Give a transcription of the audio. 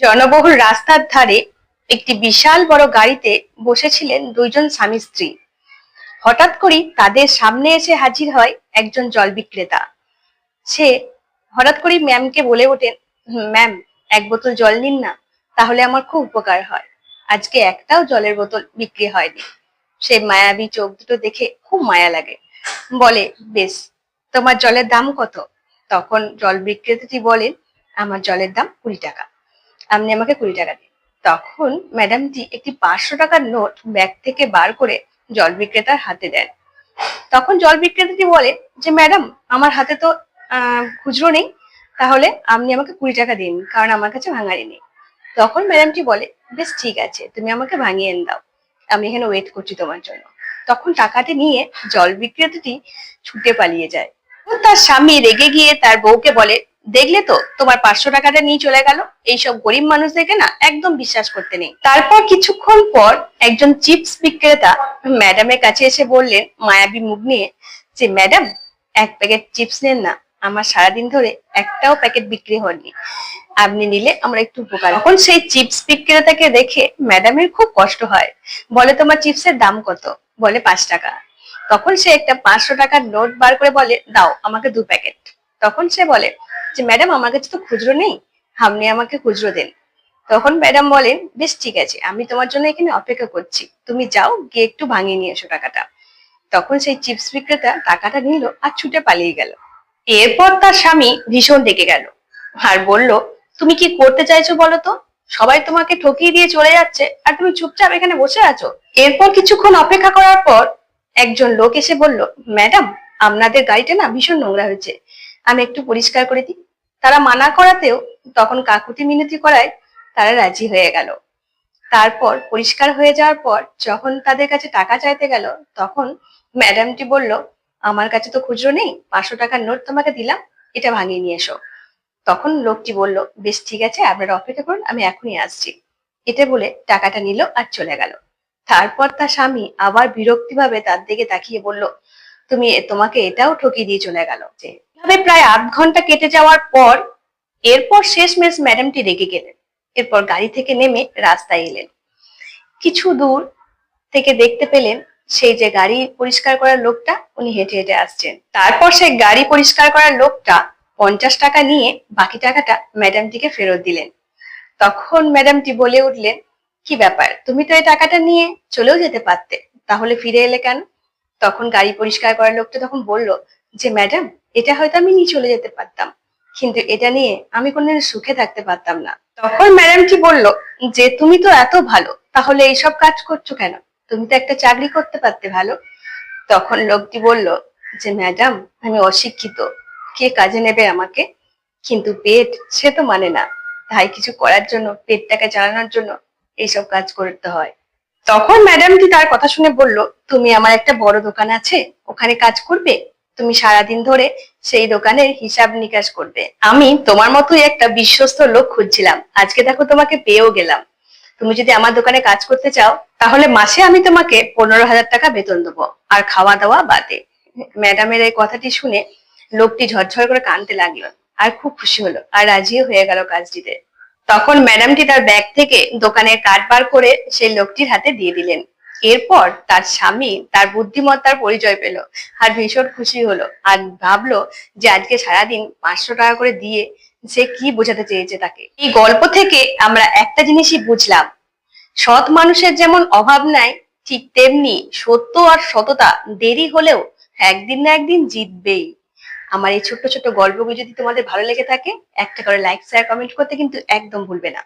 জনবহুল রাস্তার ধারে একটি বিশাল বড় গাড়িতে বসেছিলেন দুইজন স্বামী স্ত্রী। হঠাৎ করেই তাদের সামনে এসে হাজির হয় একজন জল বিক্রেতা। সে হঠাৎ করেই ম্যামকে বলে ওঠেন, ম্যাম, এক বোতল জল নিন না, তাহলে আমার খুব উপকার হয়। আজকে একটাও জলের বোতল বিক্রি হয়নি। সে মায়াবী চোখ দুটো দেখে খুব মায়া লাগে। বলে, বেশ, তোমার জলের দাম কত? তখন জল বিক্রেতাটি বলেন, আমার জলের দাম কুড়ি টাকা। আপনি আমাকে কুড়ি টাকা দিন। তখন ম্যাডামটি একটি পাঁচশো টাকার নোট ব্যাগ থেকে বার করে জল বিক্রেতার হাতে দেন। তখন জল বিক্রেতাটি বলে যে ম্যাডাম আমার হাতে তো খুচরো নেই, তাহলে আপনি আমাকে কুড়ি টাকা দিন, কারণ আমার কাছে ভাঙারি নেই। তখন ম্যাডামটি বলে, বেশ ঠিক আছে, তুমি আমাকে ভাঙিয়ে এনে দাও, আমি এখানে ওয়েট করছি তোমার জন্য। তখন টাকাটি নিয়ে জল বিক্রেতাটি ছুটে পালিয়ে যায়। তার স্বামী রেগে গিয়ে তার বউকে বলে দেখলে তো তোমার পাঁচশো টাকাটা নিয়ে চলে গেল, এইসব গরিব মানুষদেরকে না একদম বিশ্বাস করতে নেই। তারপর কিছুক্ষণ পর একজন চিপস বিক্রেতা ম্যাডামের কাছে এসে বললেন, মায়াবী মুখ নিয়ে, যে ম্যাডাম, এক প্যাকেট চিপস নেন না, আমার সারাদিন ধরে একটাও প্যাকেট বিক্রি হয়নি। আপনি নিলে আমরা একটু উপকার। এখন সেই চিপস বিক্রেতাকে দেখে ম্যাডামের খুব কষ্ট হয়। বলে, তোমার চিপসের দাম কত? বলে, পাঁচ টাকা। তখন সে একটা পাঁচশো টাকার নোট বার করে বলে, দাও, আমাকে দু প্যাকেট। তখন সে বলে যে, ম্যাডাম, আমার কাছে তো খুচরো নেই। আপনি আমাকে খুচরো দেন। তখন ম্যাডাম বলেন, বেশ, ঠিক আছে, আমি তোমার জন্য এখানে অপেক্ষা করছি। তুমি যাও, গিয়ে একটু ভাঙিয়ে নিয়ে এসো টাকাটা। তখন সেই চিপস বিক্রেতা টাকাটা নিল আর ছুটে পালিয়ে গেল। এরপর তার স্বামী ভীষণ ডেকে গেল আর বলল, তুমি কি করতে চাইছো বলো তো? সবাই তোমাকে ঠকিয়ে দিয়ে চলে যাচ্ছে আর তুমি চুপচাপ এখানে বসে আছো। এরপর কিছুক্ষণ অপেক্ষা করার পর একজন লোক এসে বলল, ম্যাডাম, আপনাদের গাড়িটা না ভীষণ নোংরা হয়েছে। আমি একটু পরিষ্কার করে দিই। তারা মানা করাতেও তখন কাকুতি মিনতি করায় তারা রাজি হয়ে গেল। তারপর পরিষ্কার হয়ে যাওয়ার পর যখন তাদের কাছে টাকা চাইতে গেল, তখন ম্যাডামটি বলল, আমার কাছে তো খুচরো নেই, পাঁচশো টাকার নোট তোমাকে দিলাম, এটা ভাঙিয়ে নিয়ে এসো। তখন লোকটি বলল, বেশ ঠিক আছে, আপনারা অপেক্ষা করুন, আমি এখনই আসছি। এটা বলে টাকাটা নিল আর চলে গেল। তারপর তার স্বামী আবার বিরক্তিভাবে তার দিকে তাকিয়ে বলল, তুমি তোমাকে এটাও ঠকিয়ে দিয়ে চলে গেল যে এভাবে প্রায় আধ ঘণ্টা কেটে যাওয়ার পর এরপর শেষমেশ ম্যাডামটি রেগে গেলেন। এরপর গাড়ি থেকে নেমে রাস্তায় এলেন। কিছু দূর থেকে দেখতে পেলেন সেই যে গাড়ি পরিষ্কার করার লোকটা, উনি হেঁটে হেঁটে আসছেন। তারপর সেই গাড়ি পরিষ্কার করার লোকটা পঞ্চাশ টাকা নিয়ে বাকি টাকাটা ম্যাডামটিকে ফেরত দিলেন। তখন ম্যাডামটি বলে উঠলেন, কি ব্যাপার, তুমি তো এই টাকাটা নিয়ে চলেও যেতে পারতে, তাহলে ফিরে এলে কেন? তখন গাড়ি পরিষ্কার করার লোকটা তখন বলল যে, ম্যাডাম, এটা হয়তো আমি নিয়ে চলে যেতে পারতাম। কিন্তু এটা নিয়ে আমি কোনোদিন সুখে থাকতে পারতাম না। তখন ম্যাডামটি বলল, যে, তুমি তো এত ভালো, তাহলে এইসব কাজ করছ কেন? তুমি তো একটা চাকরি করতে পারতে ভালো। তখন লোকটি বলল, যে, ম্যাডাম, আমি অশিক্ষিত, কে কাজে নেবে আমাকে? কিন্তু পেট সে তো মানে না, তাই কিছু করার জন্য, পেটটাকে চালানোর জন্য এইসব কাজ করতে হয়। তখন ম্যাডামটি তার কথা শুনে বলল, তুমি আমার একটা বড় দোকান আছে, ওখানে কাজ করবে? তুমি সারাদিন ধরে সেই দোকানের হিসাব নিকাশ করবে। আমি তোমার মতোই একটা বিশ্বস্ত লোক খুঁজছিলাম। আজকে দেখো তোমাকে পেয়েও গেলাম। তুমি যদি আমার দোকানে কাজ করতে চাও, তাহলে মাসে আমি তোমাকে পনেরো হাজার টাকা বেতন দেবো। আর খাওয়া দাওয়া বাদে। ম্যাডামের এই কথাটি শুনে লোকটি ঝরঝর করে কানতে লাগল আর খুব খুশি হলো আর রাজিও হয়ে গেল কাজটিতে। তখন ম্যাডামটি তার ব্যাগ থেকে দোকানের কার্ড বার করে সেই লোকটির হাতে দিয়ে দিলেন। এরপর তার স্বামী তার বুদ্ধিমত্তার পরিচয় পেল আর ভীষণ খুশি হলো আর ভাবলো যে আজকে সারাদিন পাঁচশো টাকা করে দিয়ে সে কি বোঝাতে চেয়েছে তাকে। এই গল্প থেকে আমরা একটা জিনিসই বুঝলাম, সৎ মানুষের যেমন অভাব নাই, ঠিক তেমনি সত্য আর সততা দেরি হলেও একদিন না একদিন জিতবেই। আমার এই ছোট্ট ছোট্ট গল্পগুলো যদি তোমাদের ভালো লেগে থাকে, একটা করে লাইক শেয়ার কমেন্ট করতে কিন্তু একদম ভুলবে না।